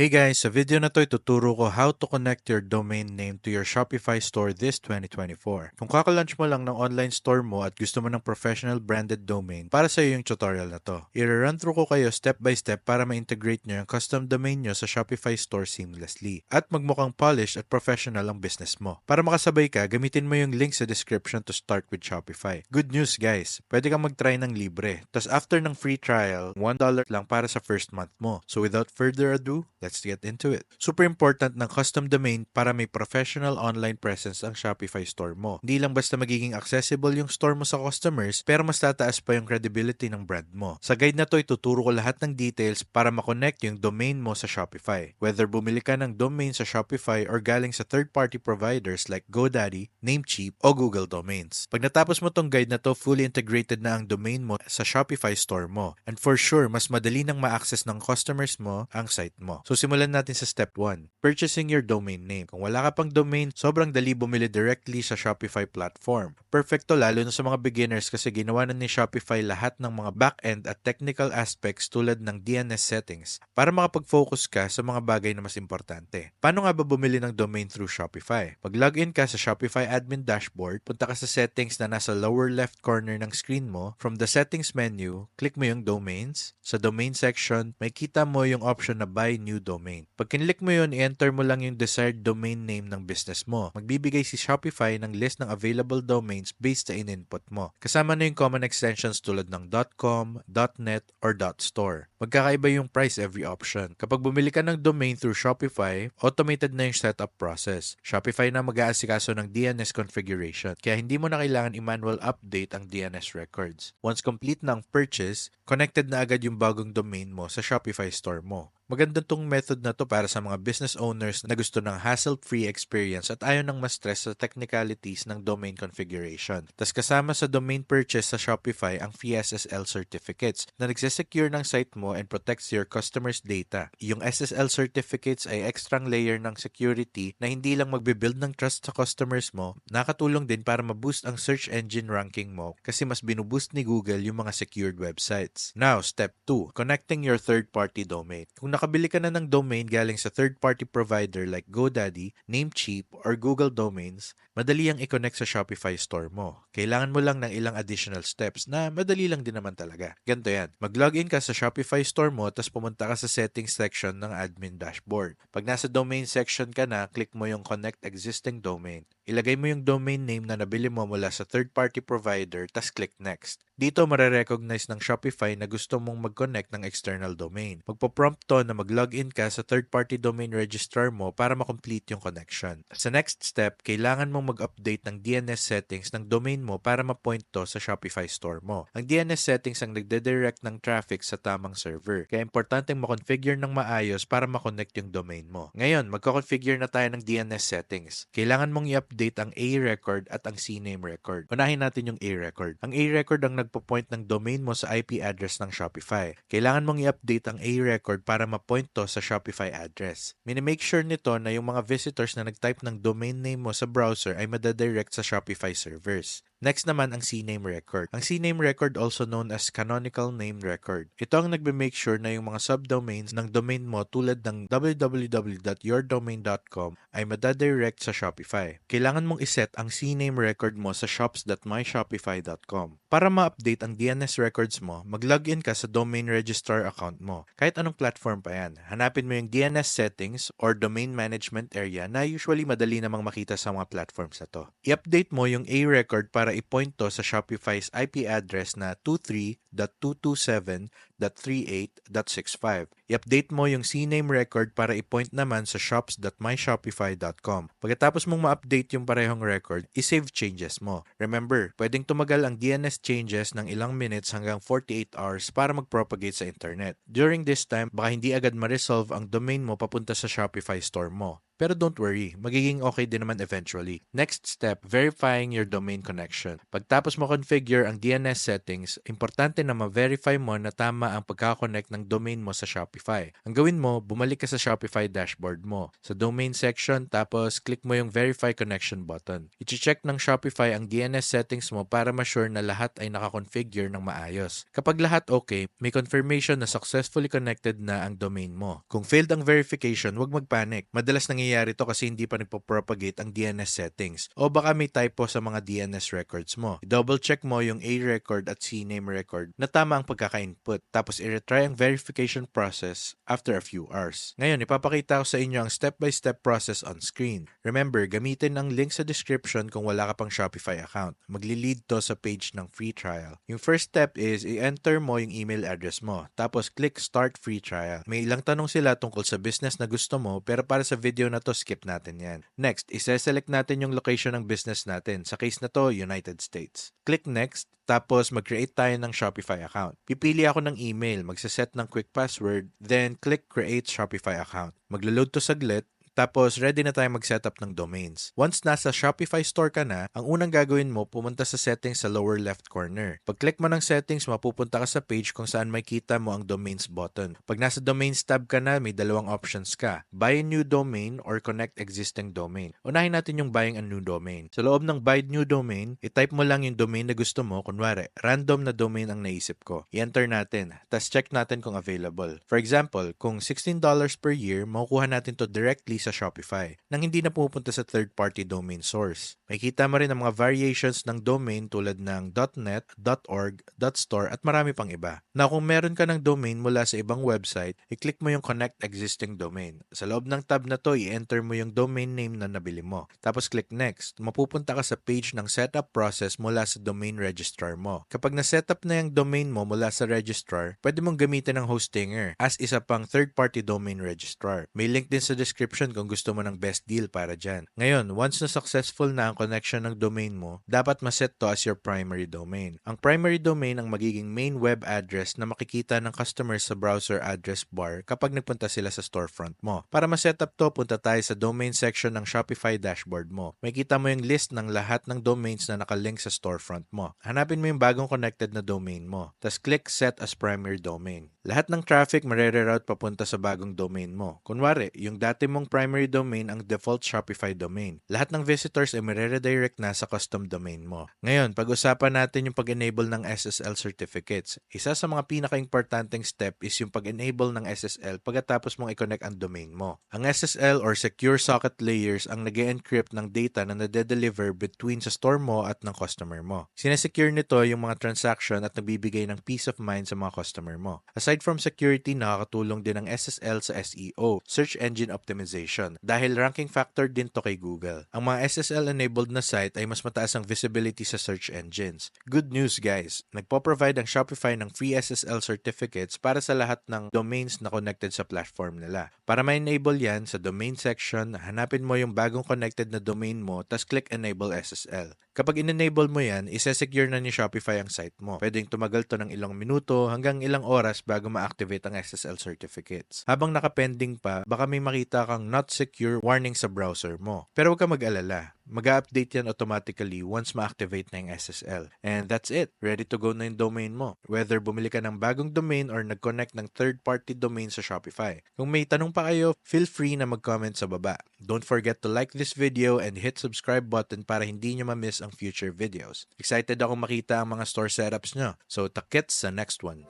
Hey guys, sa video na to ituturo ko how to connect your domain name to your Shopify store this 2024. Kung kakalaunch mo lang ng online store mo at gusto mo ng professional branded domain, para sa iyo yung tutorial na to. I-run through ko kayo step by step para ma-integrate nyo yung custom domain nyo sa Shopify store seamlessly at magmukhang polished at professional ang business mo. Para makasabay ka, gamitin mo yung link sa description to start with Shopify. Good news guys, pwede kang mag-try ng libre. Tapos after ng free trial, $1 lang para sa first month mo. So without further ado, let's get into it. Super important ng custom domain para may professional online presence ang Shopify store mo. Hindi lang basta magiging accessible yung store mo sa customers, pero mas tataas pa yung credibility ng brand mo. Sa guide na to, ituturo ko lahat ng details para makonect yung domain mo sa Shopify. Whether bumili ka ng domain sa Shopify or galing sa third-party providers like GoDaddy, Namecheap, o Google Domains. Pag natapos mo tong guide na to, fully integrated na ang domain mo sa Shopify store mo. And for sure, mas madali nang ma-access ng customers mo ang site mo. So simulan natin sa step 1, purchasing your domain name. Kung wala ka pang domain, sobrang dali bumili directly sa Shopify platform. Perfecto lalo na sa mga beginners kasi ginawa na ni Shopify lahat ng mga back-end at technical aspects tulad ng DNS settings para makapag-focus ka sa mga bagay na mas importante. Paano nga ba bumili ng domain through Shopify? Pag login ka sa Shopify admin dashboard, punta ka sa settings na nasa lower left corner ng screen mo. From the settings menu, click mo yung domains. Sa domain section, may kita mo yung option na buy new domain. Pag kinlik mo yun, i-enter mo lang yung desired domain name ng business mo. Magbibigay si Shopify ng list ng available domains based sa in-input mo. Kasama na yung common extensions tulad ng .com, .net, or .store. Magkakaiba yung price every option. Kapag bumili ka ng domain through Shopify, automated na yung setup process. Shopify na mag-aasikaso ng DNS configuration, kaya hindi mo na kailangan i-manual update ang DNS records. Once complete na ang purchase, connected na agad yung bagong domain mo sa Shopify store mo. Maganda tong method na to para sa mga business owners na gusto ng hassle-free experience at ayaw nang ma-stress sa technicalities ng domain configuration. Tapos kasama sa domain purchase sa Shopify ang FreeSSL certificates na nagsesecure ng site mo and protects your customers' data. Yung SSL certificates ay extrang layer ng security na hindi lang magbe-build ng trust sa customers mo, nakatulong din para ma-boost ang search engine ranking mo kasi mas binuboost ni Google yung mga secured websites. Now, step 2, connecting your third-party domain. Kung nakabili ka na ng domain galing sa third-party provider like GoDaddy, Namecheap, or Google Domains, madali ang i-connect sa Shopify store mo. Kailangan mo lang ng ilang additional steps na madali lang din naman talaga. Ganito yan. Mag-login ka sa Shopify store mo tapos pumunta ka sa settings section ng admin dashboard. Pag nasa domain section ka na, click mo yung connect existing domain. Ilagay mo yung domain name na nabili mo mula sa third-party provider tapos click next. Dito marerecognize ng Shopify na gusto mong mag-connect ng external domain. Magpo-prompt to na mag-login ka sa third-party domain registrar mo para makomplete yung connection. Sa next step, kailangan mong mag-update ng DNS settings ng domain mo para ma-point to sa Shopify store mo. Ang DNS settings ang nagde-direct ng traffic sa tamang server. Kaya importanteng makonfigure ng maayos para ma-connect yung domain mo. Ngayon, magko-configure na tayo ng DNS settings. Kailangan mong i-update ang A record at ang CNAME record. Unahin natin yung A record. Ang A record ang nagpo-point ng domain mo sa IP address ng Shopify. Kailangan mong i-update ang A record para ma-point to sa Shopify address. Minimake sure nito na yung mga visitors na nag-type ng domain name mo sa browser ay madadirect sa Shopify servers. Next naman ang CNAME record. Ang CNAME record also known as canonical name record. Ito ang nagbe-make sure na yung mga subdomains ng domain mo tulad ng www.yourdomain.com ay madadirect sa Shopify. Kailangan mong iset ang CNAME record mo sa shops.myshopify.com. Para ma-update ang DNS records mo, mag-login ka sa domain registrar account mo. Kahit anong platform pa yan. Hanapin mo yung DNS settings or domain management area na usually madali namang makita sa mga platforms na to. I-update mo yung A record para i-point to sa Shopify's IP address na 23.227.38.65. I-update mo yung CNAME record para i-point naman sa shops.myshopify.com. Pagkatapos mong ma-update yung parehong record, i-save changes mo. Remember, pwedeng tumagal ang DNS changes ng ilang minutes hanggang 48 hours para mag-propagate sa internet. During this time, baka hindi agad ma-resolve ang domain mo papunta sa Shopify store mo. Pero don't worry, magiging okay din naman eventually. Next step, verifying your domain connection. Pagtapos mo configure ang DNS settings, importante na ma-verify mo na tama ang pagkakonnect ng domain mo sa Shopify. Ang gawin mo, bumalik ka sa Shopify dashboard mo. Sa domain section, tapos click mo yung verify connection button. I-check ng Shopify ang DNS settings mo para ma-sure na lahat ay nakakonfigure ng maayos. Kapag lahat okay, may confirmation na successfully connected na ang domain mo. Kung failed ang verification, huwag magpanic. Madalas nangyayari to kasi hindi pa nagpo-propagate ang DNS settings. O baka may typo sa mga DNS records mo. I-double check mo yung A record at C name record na tama ang pagkaka-input. Tapos i-retry ang verification process after a few hours. Ngayon, ipapakita ko sa inyo ang step-by-step process on screen. Remember, gamitin ang link sa description kung wala ka pang Shopify account. Magli-lead to sa page ng free trial. Yung first step is i-enter mo yung email address mo. Tapos click start free trial. May ilang tanong sila tungkol sa business na gusto mo pero para sa video na to skip natin yan. Next, isa-select natin yung location ng business natin. Sa case na to, United States. Click next tapos, mag-create tayo ng Shopify account. Pipili ako ng email, magsaset ng quick password, then click Create Shopify account. Maglo-load to saglit, tapos, ready na tayo mag-setup ng domains. Once nasa Shopify store ka na, ang unang gagawin mo, pumunta sa settings sa lower left corner. Pag-click mo ng settings, mapupunta ka sa page kung saan makita mo ang domains button. Pag nasa domains tab ka na, may dalawang options ka. Buy a new domain or connect existing domain. Unahin natin yung buying a new domain. Sa loob ng buy new domain, i-type mo lang yung domain na gusto mo. Kunwari, random na domain ang naisip ko. I-enter natin. Tapos check natin kung available. For example, kung $16 per year, makukuha natin to directly sa Shopify nang hindi na pumupunta sa third-party domain source. Makikita mo rin ang mga variations ng domain tulad ng .net, .org, .store at marami pang iba. Na kung meron ka ng domain mula sa ibang website, i-click mo yung Connect Existing Domain. Sa loob ng tab na to, i-enter mo yung domain name na nabili mo. Tapos click Next. Mapupunta ka sa page ng setup process mula sa domain registrar mo. Kapag na-setup na yung domain mo mula sa registrar, pwede mong gamitin ng Hostinger as isa pang third-party domain registrar. May link din sa description kung gusto mo ng best deal para dyan. Ngayon, once na successful na ang connection ng domain mo, dapat maset to as your primary domain. Ang primary domain ang magiging main web address na makikita ng customers sa browser address bar kapag nagpunta sila sa storefront mo. Para ma-set up to, punta tayo sa domain section ng Shopify dashboard mo. Makikita mo yung list ng lahat ng domains na nakalink sa storefront mo. Hanapin mo yung bagong connected na domain mo. Tapos click Set as Primary Domain. Lahat ng traffic marere-route papunta sa bagong domain mo. Kunwari, yung dati mong primary domain ang default Shopify domain. Lahat ng visitors ay marere-direct na sa custom domain mo. Ngayon, pag-usapan natin yung pag-enable ng SSL certificates. Isa sa mga pinaka-importanting step is yung pag-enable ng SSL pagkatapos mong i-connect ang domain mo. Ang SSL or Secure Socket Layers ang nag encrypt ng data na nade-deliver between sa store mo at ng customer mo. Sinesecure nito yung mga transaction at nagbibigay ng peace of mind sa mga customer mo. Aside from security, nakakatulong din ang SSL sa SEO, Search Engine Optimization, dahil ranking factor din to kay Google. Ang mga SSL-enabled na site ay mas mataas ang visibility sa search engines. Good news guys, nagpo-provide ang Shopify ng free SSL certificates para sa lahat ng domains na connected sa platform nila. Para ma-enable yan, sa domain section, hanapin mo yung bagong connected na domain mo, tas click Enable SSL. Kapag in-enable mo yan, isa-secure na ni Shopify ang site mo. Pwedeng tumagal to ng ilang minuto hanggang ilang oras bago ma-activate ang SSL certificates. Habang nakapending pa, baka may makita kang not secure warning sa browser mo. Pero huwag ka mag-alala. Mag-update yan automatically once ma-activate na yung SSL. And that's it. Ready to go na yung domain mo. Whether bumili ka ng bagong domain or nag-connect ng third-party domain sa Shopify. Kung may tanong pa kayo, feel free na mag-comment sa baba. Don't forget to like this video and hit subscribe button para hindi nyo ma-miss ang future videos. Excited ako makita ang mga store setups nyo. So, takits sa next one.